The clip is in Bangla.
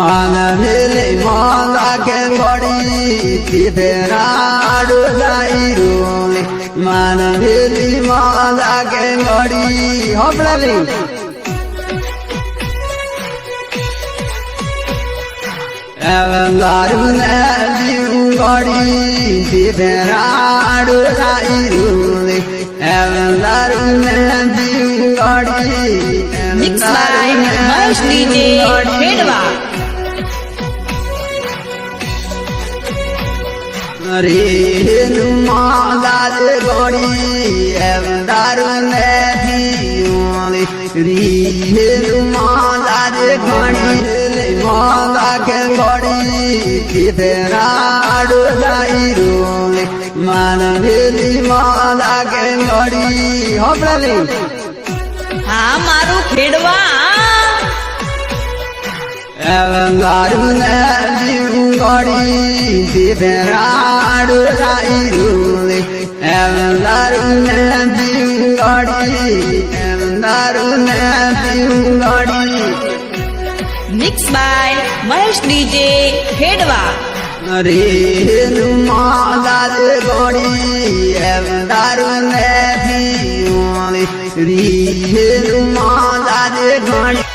मान मेरे माला के बड़ी तेरा रुलाई रोले मान मेरी माला के बड़ी हो प्रली দারুণে দিউ গড়ি দিবেন আড়ু রাই রুলে দারুণে দিউ গড়ি মিক্স লাইন মাইস ডিজে દારૂ ને જીવલી રીનું માદાર ગોડી માદા કે ગોડી કીધે રાડુ ગાઈરું માનવેલી માદા કે ગોડી હોપડાલી હા મારું ખેડવા દારૂ ને જીવ પડી દીધેરાડુ રાયું એમદારું નદી ગોડી એમદારું નદી ગોડી મિક્સ બાય મહેશ ડીજે હેડવા અરે માદાર ગોડી એમદારું નદી રી માદાર ગોડી